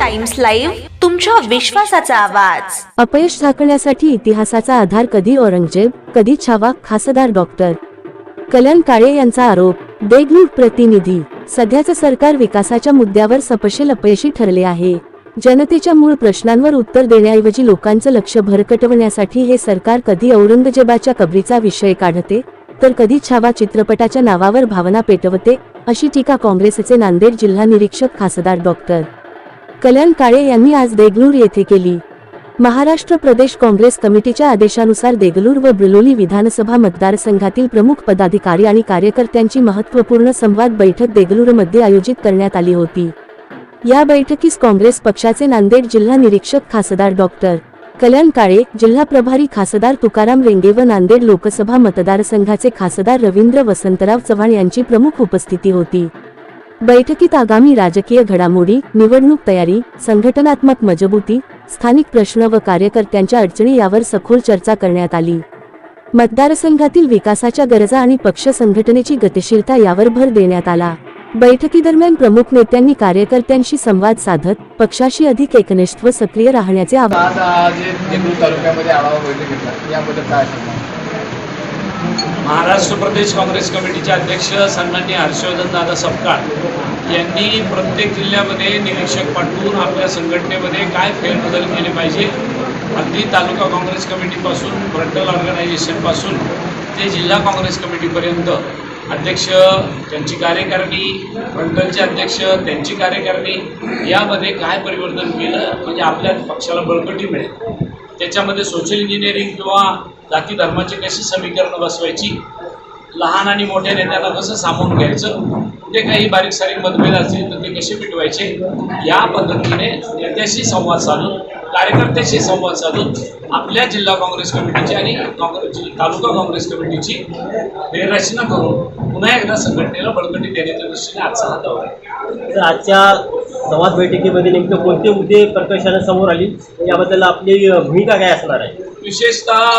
Times live तुमच्या विश्वासाचा आवाज. अपयश झाकण्यासाठी इतिहासाचा आधार कधी औरंगजेब कधी छावा खासदार डॉक्टर. कल्याण काळे यांचा आरोप देगलूर प्रतिनिधी. सध्याचं सरकार विकासाच्या मुद्द्यावर सपशेल अपयशी ठरले आहे. जनतेच्या मूळ प्रश्नांवर उत्तर देण्याऐवजी लोकांचं लक्ष भरकटवण्यासाठी हे सरकार कधी औरंगजेबाच्या कबरीचा विषय काढते तर कधी छावा चित्रपटाच्या नावावर भावना पेटवते अशी टीका काँग्रेसचे नांदेड जिल्हा निरीक्षक खासदार डॉक्टर. कल्याण काळे यांनी आज देगलूर येथे केली. महाराष्ट्र प्रदेश काँग्रेस कमिटीच्या आदेशानुसार देगलूर व बिलोली विधानसभा मतदारसंघातील प्रमुख पदाधिकारी आणि कार्यकर्त्यांची महत्त्वपूर्ण संवाद बैठक देगलूरमध्ये आयोजित करण्यात आली होती. या बैठकीस काँग्रेस पक्षाचे नांदेड जिल्हा निरीक्षक खासदार डॉक्टर कल्याण काळे जिल्हा प्रभारी खासदार तुकाराम रेंगे व नांदेड लोकसभा मतदारसंघाचे खासदार रवींद्र वसंतराव चव्हाण यांची प्रमुख उपस्थिती होती. बैठकीत आगामी राजकीय घडामोडी निवडणूक तयारी संघटनात्मक मजबूती स्थानिक प्रश्न व कार्यकर्त्यांच्या अडचणी यावर सखोल चर्चा करण्यात आली. मतदारसंघातील विकासाच्या गरजा आणि पक्ष संघटनेची गतिशीलता यावर भर देण्यात आला. बैठकीदरम्यान प्रमुख नेत्यांनी कार्यकर्त्यांशी संवाद साधत पक्षाशी अधिक एकनिष्ठ व सक्रिय राहण्याचे आवाहन महाराष्ट्र प्रदेश काँग्रेस कमिटीचे अध्यक्ष सन्मान्य हर्षवर्धन दादा सपकाळ यांनी प्रत्येक जिल्ह्यामध्ये निरीक्षक पाठवून आपल्या संघटनेमध्ये काय फेरबदल केले पाहिजे? अगदी तालुका काँग्रेस कमिटीपासून फ्रंटल ऑर्गनायझेशनपासून ते जिल्हा काँग्रेस कमिटीपर्यंत अध्यक्ष त्यांची कार्यकारिणी फ्रंटलचे अध्यक्ष त्यांची कार्यकारिणी यामध्ये काय परिवर्तन केलं? म्हणजे आपल्या पक्षाला बळकटी मिळेल. त्याच्यामध्ये सोशल इंजिनिअरिंग किंवा जाती धर्माची कशी समीकरणं बसवायची? लहान आणि मोठ्या नेत्यांना कसं सामावून घ्यायचं? जे काही बारीक सारीक मतभेद असतील तर ते कसे मिटवायचे? या पद्धतीने नेत्याशी संवाद साधून कार्यकर्त्याशी संवाद साधून आपल्या जिल्हा काँग्रेस कमिटीची आणि काँग्रेस तालुका काँग्रेस कमिटीची फेररचना करून पुन्हा एकदा संघटनेला बळकटी देण्याच्या दृष्टीने आजचा हा दौरा आहे. तर आजच्या संवाद बैठकीमध्ये नेमकं कोणते मुद्दे प्रकर्षाने समोर आली? याबद्दल आपली भूमिका काय असणार आहे? विशेषतः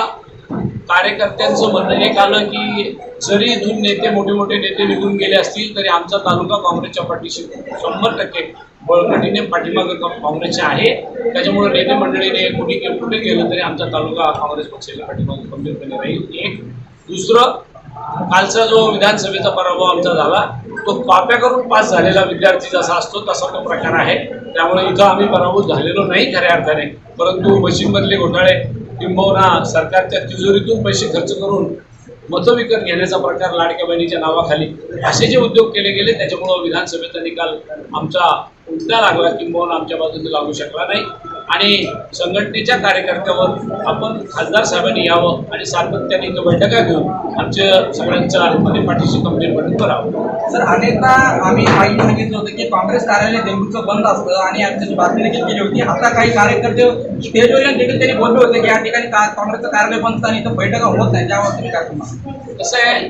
कार्यकर्त्यांचं म्हणणं एक आलं की जरी इथून नेते मोठे मोठे नेते निघून गेले असतील तरी आमचा तालुका काँग्रेसच्या पाठीशी शंभर टक्के बळकटीने पाठीमागं काँग्रेसचे आहे. त्याच्यामुळे नेते मंडळीने कुठे कुठे गेलं तरी आमचा तालुका काँग्रेस पक्षाच्या पाठीमागे गंभीरपणे राहील. एक. दुसरं कालचा जो विधानसभेचा पराभव आमचा झाला तो कॉप्या करून पास झालेला विद्यार्थी जसा असतो तसा तो प्रकार आहे. त्यामुळे इथं आम्ही पराभूत झालेलो नाही खऱ्या अर्थाने. परंतु मशीनमधले घोटाळे किंबहुना सरकारच्या तिजोरीतून पैसे खर्च करून मतं विकत घेण्याचा प्रकार लाडक्या बहिणीच्या नावाखाली असे जे उद्योग केले गेले त्याच्यामुळं विधानसभेचा निकाल आमचा उलटा लागला. किंबहुना आमच्या बाजूने लागू शकला नाही. आणि संघटनेच्या कार्यकर्त्यावर आपण खासदार साहेबांनी यावं आणि सातत्याने इथं बैठका घेऊन आमच्या सगळ्यांच्या मध्ये पाठीशी गंभीरपणे करावं. सर अनेकदा आम्ही माहिती सांगितलं होतं की काँग्रेस कार्यालय देगलूरचं बंद असतं आणि आमच्याची बातमी देखील केली होती आता काही कार्यकर्ते स्टेजवर येऊन देखील त्यांनी बोलले होते की या ठिकाणी काँग्रेसचं कार्यालय बंद आणि इथं बैठका होत नाही. त्यावर तुम्ही काय सांगणार कसं आहे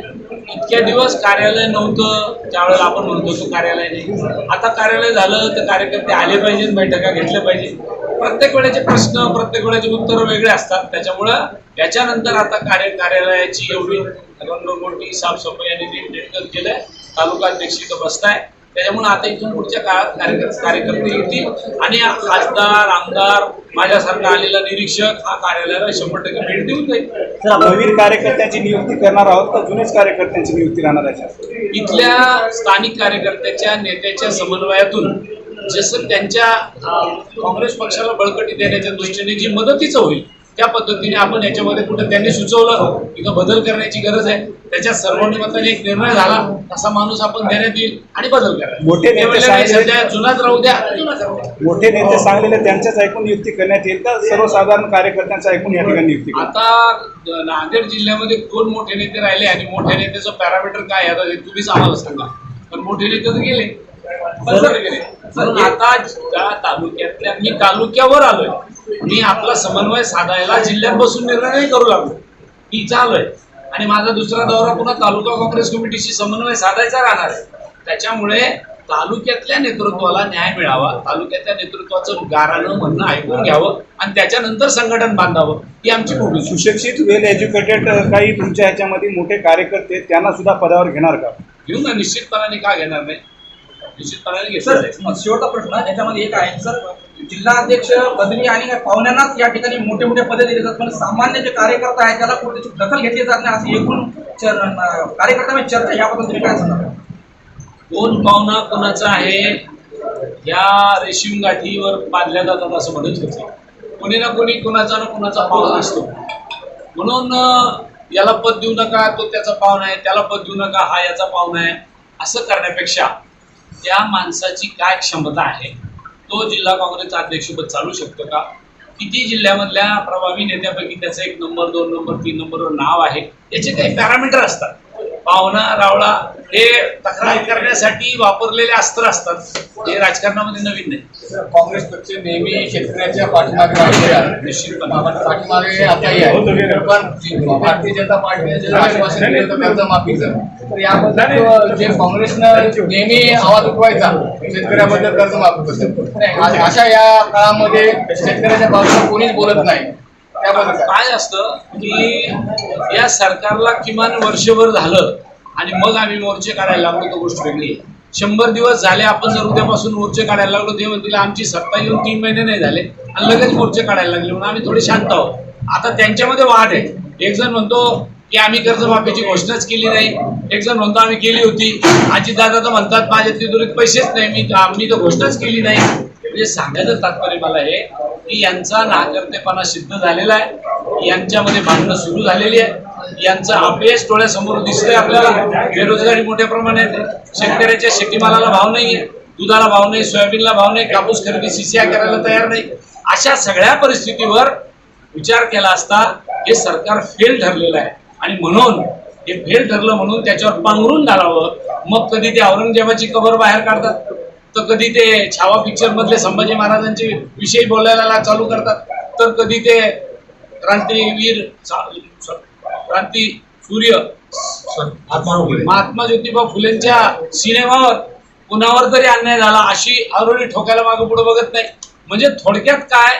इतक्या दिवस कार्यालय नव्हतं त्यावेळेला आपण म्हणतो तो कार्यालय नाही. आता कार्यालय झालं तर कार्यकर्ते आले पाहिजेत बैठका घेतल्या पाहिजे प्रत्येक वेळेचे प्रश्न प्रत्येक वेळेचे उत्तरं वेगळे असतात. त्याच्यामुळं त्याच्यानंतर आता कार्य कार्यालयाची एवढी रंगमोठी साफसफाई आणि नीटनेटकं केलंय. तालुका अध्यक्ष इथं बसताय. त्याच्यामुळे आता इथून पुढच्या काळात कार्यकर्ते कार्यकर्ते येतील. आणि खासदार आमदार माझ्यासारखा आलेला निरीक्षक हा कार्यालयाला शंभर टक्के भेट देऊन जाईल. नवीन कार्यकर्त्यांची नियुक्ती करणार आहोत का? जुनेच कार्यकर्त्यांची नियुक्ती राहणार आहे इथल्या स्थानिक कार्यकर्त्याच्या नेत्याच्या समन्वयातून जसं त्यांच्या काँग्रेस पक्षाला बळकटी देण्याच्या दृष्टीने जी मदतीचं होईल त्या पद्धतीने आपण याच्यामध्ये कुठं त्यांनी सुचवलं इथं बदल करण्याची गरज आहे. त्याच्या सर्वानुमताने एक निर्णय झाला असा माणूस आपण देण्यात येईल आणि बदल करायचा मोठे नेते जुनाच राहू द्या. मोठे नेते सांगलेले त्यांच्याच ऐकून नियुक्ती करण्यात येईल. का सर्वसाधारण कार्यकर्त्यांचं ऐकून या ठिकाणी नियुक्ती आता नांदेड जिल्ह्यामध्ये दोन मोठे नेते राहिले आणि मोठ्या नेत्याचं पॅरामीटर काय आता हे तुम्हीच आम्हाला सांगा. पण मोठे नेते तर गेले. गेले. म्हणून आता ज्या तालुक्यातल्या मी तालुक्यावर आलोय. मी आपला समन्वय साधायला जिल्ह्यात बसून निर्णय करू लागलो. मी इथं आलोय आणि माझा दुसरा दौरा पुन्हा तालुका काँग्रेस कमिटीशी समन्वय साधायचा राहणार आहे. त्याच्यामुळे तालुक्यातल्या नेतृत्वाला न्याय मिळावा तालुक्यातल्या नेतृत्वाचं गारानं म्हणणं ऐकून घ्यावं आणि त्याच्यानंतर संघटन बांधावं ही आमची भूमिका. सुशिक्षित वेल एज्युकेटेड काही तुमच्या ह्याच्यामध्ये मोठे कार्यकर्ते त्यांना सुद्धा पदावर घेणार का? घेऊ ना निश्चितपणाने का घेणार नाही? सर शेवटचा प्रश्न याच्यामध्ये एक आहे. सर जिल्हाध्यक्ष बदली आणि पाहुण्यांनाच या ठिकाणी मोठे मोठे पदे दिले जातात पण सामान्य जे कार्यकर्ता आहेत त्याला कुठे दखल घेतली जात नाही असं एकूण कार्यकर्त्यामध्ये चर्चा याबद्दल तुम्ही काय सांगा कोण पाहुणा कोणाचा आहे या रेशीम गाठीवर बांधल्या जातात असं म्हणत होते. कोणी ना कोणी कोणाचा ना कोणाचा पाहुणा असतो. म्हणून याला पद देऊ नका तो त्याचा पाहुणा आहे त्याला पद देऊ नका हा याचा पाहुणा आहे असं करण्यापेक्षा त्या माणसाची काय क्षमता आहे? तो जिल्हा काँग्रेसचा अध्यक्षपद चालू शकतो का? किती जिल्ह्यामधल्या प्रभावी नेत्यापैकी त्याचं एक नंबर दोन नंबर तीन नंबरवर नाव आहे? याचे काही पॅरामीटर असतात. पाहुणा रावळा हे तक्रार करण्यासाठी वापरलेले अस्त्र असतात. हे राजकारणामध्ये नवीन नाही. काँग्रेस पक्ष नेहमी शेतकऱ्याच्या पाठीमागे. निश्चितपणे पाठीमागे आताही आहे. पण भारतीय जनता पार्टीने जे आश्वासन दिलं होतं कर्जमाफीचं तर याबद्दल जे काँग्रेसनं नेहमी आवाज उठवायचा शेतकऱ्याबद्दल कर्जमाफी नाही आ- अशा या काळामध्ये शेतकऱ्याच्या बाजूने कोणीच बोलत नाही. काय? काय असतं की या सरकारला किमान वर्षभर झालं आणि मग आम्ही मोर्चे काढायला लागलो तो गोष्ट वेगळी शंभर दिवस झाले आपण जर उद्यापासून मोर्चे काढायला लागलो ते म्हणतील आमची सत्ता येऊन तीन महिने नाही झाले. आणि लगेच मोर्चे काढायला लागले म्हणून आम्ही थोडे शांत आहोत. आता त्यांच्यामध्ये वाद आहे. एक जण म्हणतो की आम्ही कर्जमाफीची घोषणाच केली नाही. एक जण म्हणतो आम्ही केली होती. अजितदादा तर म्हणतात माझ्या तिथून पैसेच नाही मी आम्ही तर घोषणाच केली नाही. म्हणजे सांगायचं तात्पर्य मला हे की यांचा नाकर्तेपणा सिद्ध झालेला आहे. यांच्यामध्ये भांडणं सुरू झालेली आहे. यांचं अपयश डोळ्यासमोर दिसतंय आपल्याला. बेरोजगारी मोठ्या प्रमाणात शेतकऱ्याच्या शेतीमालाला भाव नाहीये. दुधाला भाव नाही सोयाबीनला भाव नाही कापूस खरेदी सीसीआय करायला तयार नाही. अशा सगळ्या परिस्थितीवर विचार केला असता हे सरकार फेल ठरलेलं आहे. आणि म्हणून हे फेल ठरलं म्हणून त्याच्यावर पांघरून घालावं. मग कधी ते औरंगजेबाची कबर बाहेर काढतात. तर कधी ते छावा पिक्चर मधले संभाजी महाराजांचे विषयी बोलायला चालू करतात. तर कधी ते क्रांतीवीर क्रांती सूर्य महात्मा ज्योतिबा फुलेंच्या सिनेमावर कुणावर तरी अन्याय झाला अशी आरोळी ठोकायला मागे पुढे बघत नाही. म्हणजे थोडक्यात काय?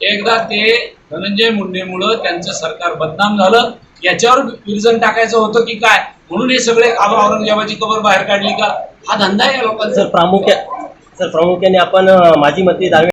एकदा ते धनंजय मुंडेमुळं त्यांचं सरकार बदनाम झालं. याच्यावर विरजन टाकायचं होतं की काय? म्हणून हे सगळे आबा औरंगजेबाची कबर बाहेर काढली का? हा धंदा आहे या लोकांचा सर प्रामुख्या सर प्रामुख्याने आपण अं, माजी मंत्री दानवे